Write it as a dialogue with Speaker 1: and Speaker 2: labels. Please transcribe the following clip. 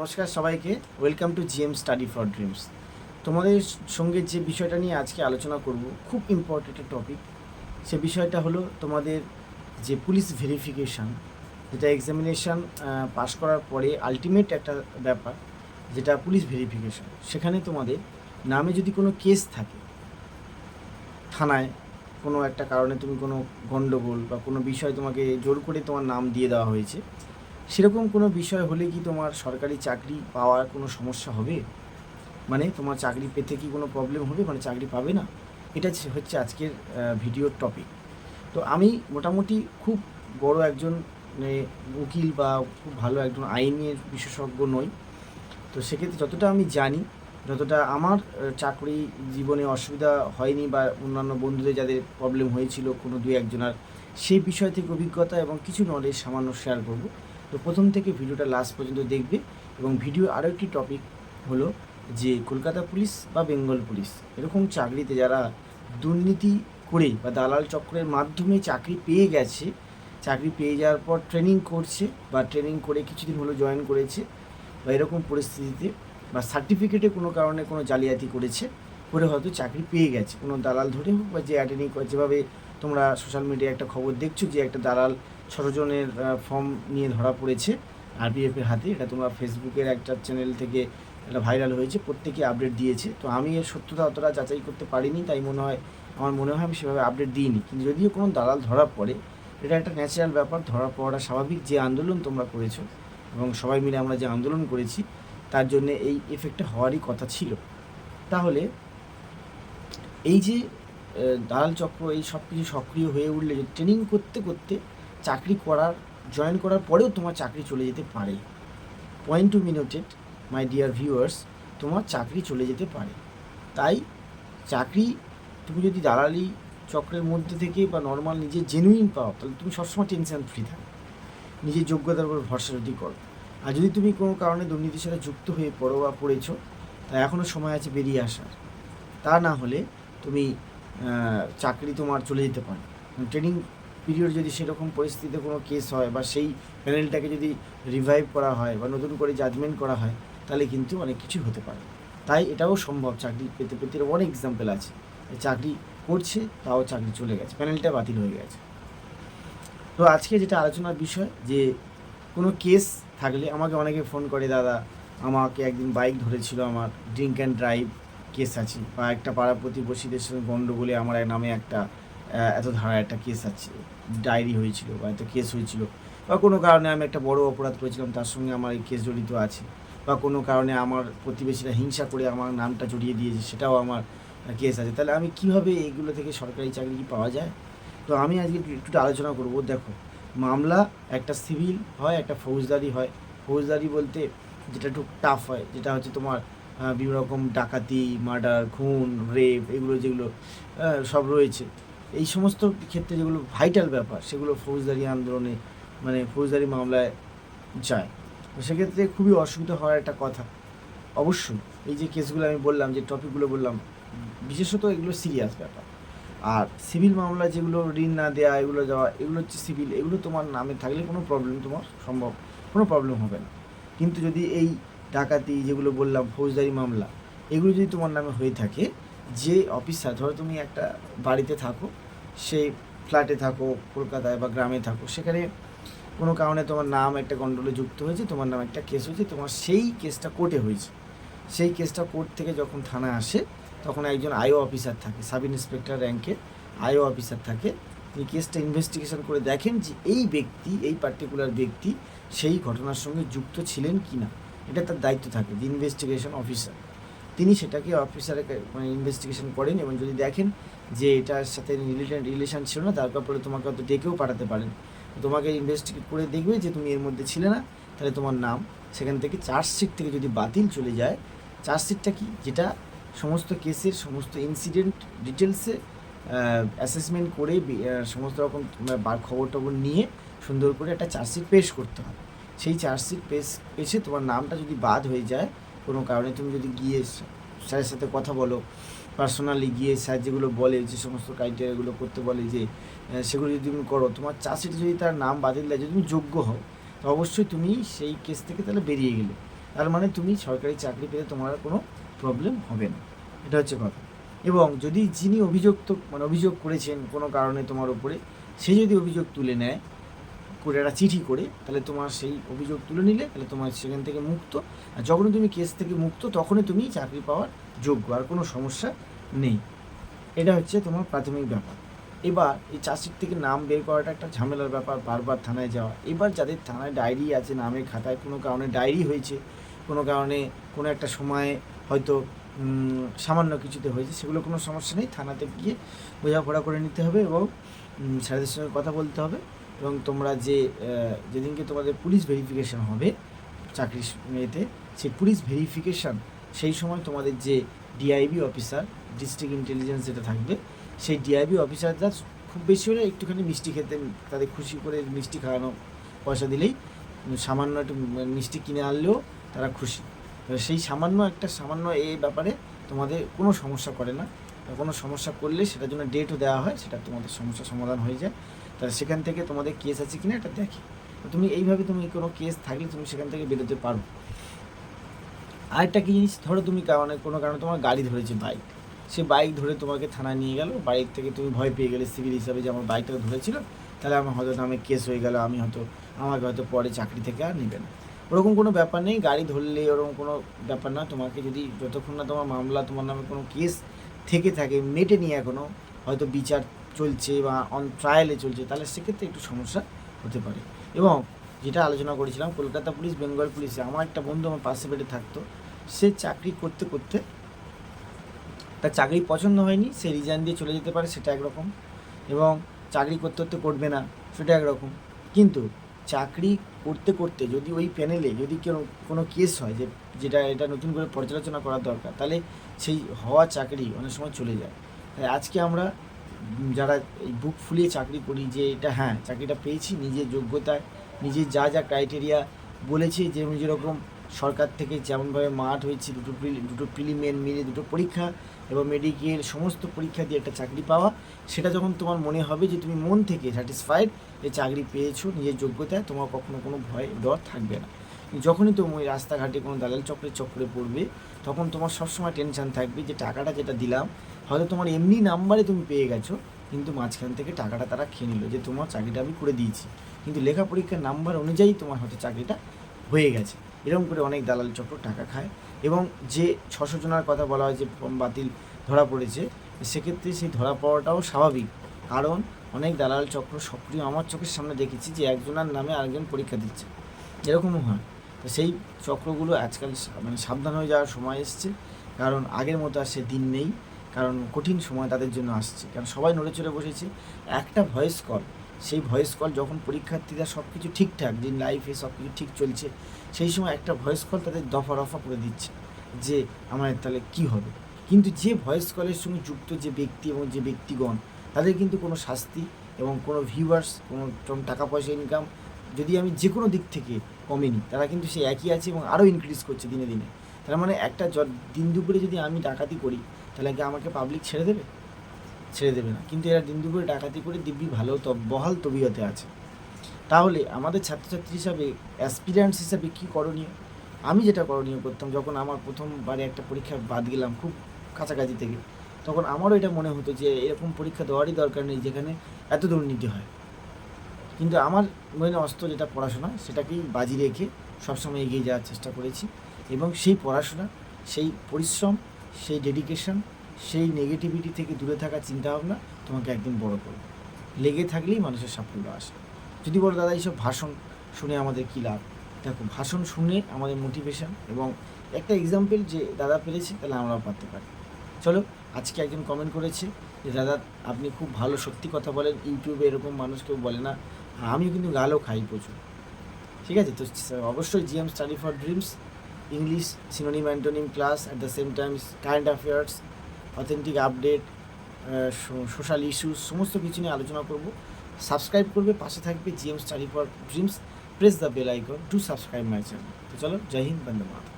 Speaker 1: নমস্কার সবাইকে। Welcome to GM study for dreams তোমাদের সঙ্গে যে বিষয়টা নিয়ে আজকে আলোচনা করব, খুব ইম্পর্টেন্ট টপিক সে বিষয়টা হলো তোমাদের যে পুলিশ ভেরিফিকেশান যেটা এক্সামিনেশান পাস করার পরে আলটিমেট একটা ব্যাপার, যেটা পুলিশ ভেরিফিকেশান সেখানে তোমাদের নামে যদি কোনো কেস থাকে, থানায় কোনো একটা কারণে তুমি কোনো গণ্ডগোল বা কোনো বিষয় তোমাকে জোর করে তোমার নাম দিয়ে দেওয়া হয়েছে সেরকম কোনো বিষয় হলে কি তোমার সরকারি চাকরি পাওয়ার কোনো সমস্যা হবে? মানে তোমার চাকরি পেতে কি কোনো প্রবলেম হবে? মানে চাকরি পাবে না? এটা হচ্ছে- আজকের ভিডিওর টপিক তো আমি মোটামুটি খুব বড় একজন মানে, উকিল বা খুব ভালো একজন আইনের বিশেষজ্ঞ নই। তো সেক্ষেত্রে যতটা আমি জানি যতটা আমার চাকরি জীবনে অসুবিধা হয়নি বা অন্যান্য বন্ধুদের যাদের প্রবলেম হয়েছিল কোনো দুই একজনের সেই বিষয় থেকে অভিজ্ঞতা এবং কিছু নলেজ সামান্য শেয়ার করব। তো প্রথম থেকে ভিডিওটা লাস্ট পর্যন্ত দেখবে এবং ভিডিও আরও একটি টপিক হলো যে কলকাতা পুলিশ বা বেঙ্গল পুলিশ এরকম চাকরিতে যারা দুর্নীতি করে বা দালাল চক্রের মাধ্যমে চাকরি পেয়ে গেছে, চাকরি পেয়ে যাওয়ার পর ট্রেনিং করছে বা ট্রেনিং করে কিছুদিন হলো জয়েন করেছে বা এরকম পরিস্থিতিতে বা সার্টিফিকেটে কোনো কারণে কোনো জালিয়াতি করেছে, করে হয়তো চাকরি পেয়ে গেছে। কোনো দালাল ধরে হোক বা যে অ্যাটেন্ডিং যেভাবে তোমরা সোশ্যাল মিডিয়ায় একটা খবর দেখছ যে একটা দালাল জনের ফর্ম নিয়ে ধরা পড়েছে আরপিএফের হাতে। এটা তোমরা ফেসবুকের একটা চ্যানেল থেকে এটা ভাইরাল হয়েছে, প্রত্যেকে আপডেট দিয়েছে। তো আমি এর সত্যতা অতটা যাচাই করতে পারিনি, তাই মনে হয়, আমার মনে হয় আমি সেভাবে আপডেট দিইনি। কিন্তু যদিও কোনো দালাল ধরা পড়ে, এটা একটা ন্যাচারাল ব্যাপার, ধরা পড়াটা স্বাভাবিক যে আন্দোলন তোমরা করেছ এবং সবাই মিলে আমরা যে আন্দোলন করেছি, তার জন্য এই এফেক্টটা হওয়ারই কথা ছিল। তাহলে এই যে দালাল চক্র এই সব কিছু সক্রিয় হয়ে উঠলে ট্রেনিং করতে করতে চাকরি করার জয়েন করার পরেও তোমার চাকরি চলে যেতে পারে। পয়েন্ট টু মিনোটেড মাই ডিয়ার ভিউয়ার্স তোমার চাকরি চলে যেতে পারে। তাই চাকরি তুমি যদি দালালি চক্রের মধ্যে থেকে বা নর্মাল নিজের জেনুইন পাও, তাহলে তুমি সবসময় টেনশন ফ্রি থাকো নিজের যোগ্যতার উপর ভরসা যদি করো। আর যদি তুমি কোনো কারণে দুর্নীতির সাথে যুক্ত হয়ে পড়ো বা পড়েছো তা এখনও সময় আছে বেরিয়ে আসার। তা না হলে তুমি চাকরি তোমার চলে যেতে পারে। ট্রেনিং পিরিয়ড যদি সেরকম পরিস্থিতিতে কোনো কেস হয় বা সেই প্যানেলটাকে যদি রিভাইভ করা হয় বা নতুন করে জাজমেন্ট করা হয়, তাহলে কিন্তু অনেক কিছু হতে পারে। তাই এটাও সম্ভব, চাকরি পেতে পেতে অনেক এক্সাম্পল আছে। চাকরি করছে, তাও চাকরি চলে গেছে প্যানেলটা বাতিল হয়ে গেছে। তো আজকে যেটা আলোচনার বিষয়, যে কোনো কেস থাকলে আমাকে অনেকে ফোন করে, দাদা, আমাকে একদিন বাইক ধরেছিল আমার ড্রিঙ্ক অ্যান্ড ড্রাইভ কেস আছে। বা একটা পাড়া প্রতিবেশীদের সঙ্গে গণ্ডগোলে আমার নামে একটা এত ধারা একটা কেস আছে। ডায়েরি হয়েছিল বা একটা কেস হয়েছিল। বা কোনো কারণে আমি একটা বড় অপরাধ করেছিলাম, তার সঙ্গে আমার এই কেস জড়িত আছে। বা কোনো কারণে আমার প্রতিবেশীরা হিংসা করে আমার নামটা জড়িয়ে দিয়েছে, সেটাও আমার কেস আছে। তাহলে আমি কীভাবে এইগুলো থেকে সরকারি চাকরি কি পাওয়া যায়? তো আমি আজকে একটু- আলোচনা করব। দেখো, মামলা একটা সিভিল হয়, একটা ফৌজদারি হয়। ফৌজদারি বলতে যেটা একটু টাফ হয়, যেটা হচ্ছে তোমার বিভিন্ন রকম ডাকাতি, মার্ডার, খুন, রেপ, এগুলো যেগুলো সব রয়েছে। এই সমস্ত ক্ষেত্রে যেগুলো ভাইটাল ব্যাপার, সেগুলো ফৌজদারি আন্দোলনে মানে ফৌজদারি মামলায় যায়। সেক্ষেত্রে খুবই অসুবিধা হওয়ার একটা কথা। অবশ্যই, এই যে কেসগুলো আমি বললাম, যে টপিকগুলো বললাম, বিশেষত এগুলো সিরিয়াস ব্যাপার। আর সিভিল মামলা যেগুলো ঋণ না দেওয়া এগুলো যাওয়া, এগুলো হচ্ছে সিভিল, এগুলো তোমার নামে থাকলে কোনো প্রবলেম তোমার সম্ভব, কোনো প্রবলেম হবে না। কিন্তু যদি এই ডাকাতি, যেগুলো বললাম, ফৌজদারি মামলা, এগুলো যদি তোমার নামে হয়ে থাকে, যে অফিসার, ধরো তুমি একটা বাড়িতে থাকো সেই ফ্ল্যাটে থাকো, কলকাতায় বা গ্রামে থাকো, সেখানে কোনো কারণে তোমার নাম একটা গণ্ডলে যুক্ত হয়েছে, তোমার নামে একটা কেস হয়েছে, তোমার সেই কেসটা কোর্টে হয়েছে। সেই কেসটা কোর্ট থেকে যখন থানায় আসে, তখন একজন আইও অফিসার থাকে সাব ইন্সপেক্টর র্যাঙ্কের আইও অফিসার থাকে। তিনি কেসটা ইনভেস্টিগেশন করে দেখেন যে এই ব্যক্তি, এই পার্টিকুলার ব্যক্তি, সেই ঘটনার সঙ্গে যুক্ত ছিলেন কি না এটা তার দায়িত্ব থাকে যে ইনভেস্টিগেশন অফিসার তিনি সেটাকে অফিসারে মানে ইনভেস্টিগেশন করেন এবং যদি দেখেন যে এটার সাথে রিলেটেড রিলেশন ছিল না তারপর পরে তোমাকে হয়তো ডেকেও পাঠাতে পারেন। তোমাকে ইনভেস্টিগেট করে দেখবে যে তুমি এর মধ্যে ছিলে না, তাহলে তোমার নাম। সেখান থেকে চার্জশিট থেকে যদি বাতিল চলে যায় চার্জশিটটা কি? যেটা সমস্ত কেসের সমস্ত ইনসিডেন্ট ডিটেলসে অ্যাসেসমেন্ট করে সমস্ত রকম খবর টবর নিয়ে সুন্দর করে একটা চার্জশিট পেশ করতে হয় সেই চার্জশিট পেশ পেশে তোমার নামটা যদি বাদ হয়ে যায় কোনো কারণে, তুমি যদি গিয়ে স্যারের সাথে কথা বলো পার্সোনালি গিয়ে স্যার যেগুলো বলে, যে সমস্ত ক্রাইটেরিয়াগুলো করতে বলে যে সেগুলো যদি তুমি করো, তোমার চার্জশিটে যদি তার নাম বাতিল দেয়, যদি তুমি যোগ্য হও, তো অবশ্যই তুমি সেই কেস থেকে তাহলে বেরিয়ে গেলে। তার মানে তুমি সরকারি চাকরি পেতে তোমার কোনো প্রবলেম হবে না। এটা হচ্ছে কথা। এবং যদি যিনি অভিযুক্ত মানে অভিযোগ করেছেন কোনো কারণে তোমার উপরে, সে যদি অভিযোগ তুলে নেয় করে একটা চিঠি করে তাহলে তোমার সেই অভিযোগ তুলে নিলে, তাহলে তোমার সেখান থেকে মুক্ত। আর যখনই তুমি কেস থেকে মুক্ত, তখনই তুমি চাকরি পাওয়ার যোগ্য, আর কোনো সমস্যা নেই। এটা হচ্ছে তোমার প্রাথমিক ব্যাপার। এবার এই চাষির থেকে নাম বের করাটা একটা ঝামেলার ব্যাপার, বারবার থানায় যাওয়া। এবার যাদের থানায় ডায়েরি আছে, নামের খাতায় কোনো কারণে ডায়েরি হয়েছে, কোনো কারণে কোনো একটা সময়ে হয়তো সামান্য কিছুতে হয়েছে, সেগুলো কোনো সমস্যা নেই। থানাতে গিয়ে বোঝাপড়া করে নিতে হবে এবং স্যারদের সঙ্গে কথা বলতে হবে। এবং তোমরা যে যেদিনকে তোমাদের পুলিশ ভেরিফিকেশান হবে চাকরি এতে সেই পুলিশ ভেরিফিকেশন সেই সময় তোমাদের যে ডিআইবি অফিসার ডিস্ট্রিক্ট ইন্টেলিজেন্স যেটা থাকবে, সেই ডিআইবি অফিসাররা খুব বেশি হলে একটুখানি মিষ্টি খেতে, তাদের খুশি করে মিষ্টি খাওয়ানো পয়সা দিলেই সামান্য একটু মিষ্টি কিনে আনলেও তারা খুশি। সেই সামান্য একটা, সামান্য এই ব্যাপারে তোমাদের কোনো সমস্যা করে না। কোনো সমস্যা করলে সেটার জন্য ডেটও দেওয়া হয়, সেটা তোমাদের সমস্যা সমাধান হয়ে যায়। তাহলে সেখান থেকে তোমাদের কেস আছে কিনা এটা দেখে। তুমি এইভাবে তুমি কোনো কেস থাকলে তুমি সেখান থেকে বেরোতে পারো। আরেকটা কি জিনিস, ধরো তুমি কারণে, কোনো কারণে তোমার গাড়ি ধরেছে বাইক সে বাইক ধরে তোমাকে থানায় নিয়ে গেল বাইক থেকে তুমি ভয় পেয়ে গেলে সিভিল হিসাবে যে আমার বাইকটা ধরেছিল, তাহলে আমার হয়তো নামে কেস হয়ে গেল, আমি হয়তো, আমাকে হয়তো পরে চাকরি থেকে আর নেবে না। ওরকম কোনো ব্যাপার নেই, গাড়ি ধরলে ওরকম কোনো ব্যাপার না, তোমাকে যদি যতক্ষণ না তোমার মামলা তোমার নামে কোনো কেস থেকে থাকে, মেটে নিয়ে এখনও হয়তো বিচার চলছে বা অন ট্রায়ালে চলছে, তাহলে সেক্ষেত্রে একটু সমস্যা হতে পারে। এবং যেটা আলোচনা করেছিলাম, কলকাতা পুলিশ, বেঙ্গল পুলিশে, আমার একটা বন্ধু আমার পাশে বেডে থাকতো, সে চাকরি করতে করতে তার চাকরি পছন্দ হয়নি, সে রিজাইন দিয়ে চলে যেতে পারে, সেটা একরকম। এবং চাকরি করতে করতে করবে না, সেটা একরকম। কিন্তু চাকরি করতে করতে যদি ওই প্যানেলে যদি কেউ কোনো কেস হয় যে যেটা এটা নতুন করে পর্যালোচনা করার দরকার, তাহলে সেই হওয়া চাকরি অনেক সময় চলে যায়। তাই আজকে আমরা যারা এই বুক ফুলিয়ে চাকরি করি যে এটা হ্যাঁ চাকরিটা পেয়েছি, নিজের যোগ্যতায়, নিজের যা যা ক্রাইটেরিয়া বলেছি যেরকম যেরকম সরকার থেকে যেমনভাবে মাঠ হয়েছে, দুটো দুটো প্রিলিমেন মিলে দুটো পরীক্ষা এবং মেডিকেল সমস্ত পরীক্ষা দিয়ে একটা চাকরি পাওয়া, সেটা যখন তোমার মনে হবে যে তুমি মন থেকে স্যাটিসফাইড যে চাকরি পেয়েছ, নিজের যোগ্যতায়, তোমার কখনো কোনো ভয়, ডর থাকবে না। যখনই তুমি রাস্তাঘাটে কোনো দালাল চক্রের চক্রে পড়বে, তখন তোমার সবসময় টেনশন থাকবে যে টাকাটা যেটা দিলাম, হয়তো তোমার এমনি নাম্বারে তুমি পেয়ে গেছো, কিন্তু মাঝখান থেকে টাকাটা তারা খেয়ে নিল যে তোমার চাকরিটা আমি করে দিয়েছি। কিন্তু লেখা পরীক্ষার নাম্বার অনুযায়ী তোমার হয়তো চাকরিটা হয়ে গেছে। এরকম করে অনেক দালাল চক্র টাকা খায় এবং যে ছশো জনার কথা বলা হয় যে বাতিল ধরা পড়েছে, সেক্ষেত্রে সেই ধরা পড়াটাও স্বাভাবিক। কারণ অনেক দালাল চক্র সক্রিয় আমার চোখের সামনে দেখেছি যে একজনের নামে আরেকজন পরীক্ষা দিচ্ছে। এরকমও হয়। তো সেই চক্রগুলো আজকাল মানে সাবধান হয়ে যাওয়ার সময় এসছে। কারণ আগের মতো আর সে দিন নেই। কারণ কঠিন সময় তাদের জন্য আসছে। কারণ সবাই নড়ে চড়ে বসেছে। একটা ভয়েস কল সেই ভয়েস কল যখন পরীক্ষার্থীরা সব কিছু ঠিকঠাক যে লাইফে সব কিছু ঠিক চলছে, সেই সময় একটা ভয়েস কল তাদের দফা রফা করে দিচ্ছে যে, আমার তাহলে কি হবে? কিন্তু যে ভয়েস কলের সঙ্গে যুক্ত যে ব্যক্তি এবং যে ব্যক্তিগণ, তাদের কিন্তু কোনো শাস্তি এবং কোনো ভিউয়ার্স কোনো টাকা পয়সা ইনকাম যদি আমি যে কোনো দিক থেকে কমেনি। তারা কিন্তু সেই একই আছে এবং আরও ইনক্রিজ করছে দিনে দিনে। তার মানে একটা দিন দুপুরে যদি আমি ডাকাতি করি, তাহলে কি আমাকে পাবলিক ছেড়ে দেবে? ছেড়ে দেবে না। কিন্তু এরা দিন দুপুরে ডাকাতি করে দিব্যি ভালো বহাল তবিয়তে আছে। তাহলে আমাদের ছাত্রছাত্রী হিসাবে অ্যাসপিরিয়েন্স হিসাবে কী করণীয়? আমি যেটা করণীয় করতাম, যখন আমার প্রথমবারে একটা পরীক্ষা বাদ গেলাম খুব কাছাকাছি থেকে, তখন আমারও এটা মনে হতো যে এরকম পরীক্ষা দেওয়ারই দরকার নেই, যেখানে এত দুর্নীতি হয়। কিন্তু আমার মনে অস্ত্র যেটা পড়াশোনা, সেটাকেই বাজি রেখে সবসময় এগিয়ে যাওয়ার চেষ্টা করেছি এবং সেই পড়াশোনা, সেই পরিশ্রম, সেই ডেডিকেশন সেই নেগেটিভিটি থেকে দূরে থাকার চিন্তাভাবনা তোমাকে একদিন বড় করবে। লেগে থাকলেই মানুষের সাফল্য আসে। যদি বলো, দাদা, এইসব ভাষণ শুনে আমাদের কী লাভ? দেখো, ভাষণ শুনে আমাদের মোটিভেশন এবং একটা এক্সাম্পল যে দাদা পেরেছে, তাহলে আমরাও পারতে পারি। চলো, আজকে একজন কমেন্ট করেছে যে, দাদা, আপনি খুব ভালো সত্যি কথা বলেন। ইউটিউবে এরকম মানুষ কেউ বলে না আর আমিও কিন্তু গালও খাই প্রচুর। ঠিক আছে? তো অবশ্যই GM study for dreams English synonym antonym class at the same time current affairs authentic update social issues সমস্ত কিছু নিয়ে আলোচনা করব। সাবস্ক্রাইব করবে, পাশে থাকবে GM study for dreams press the bell icon to subscribe my channel তো চলো, জয় হিন্দ, বন্দে মাতরম।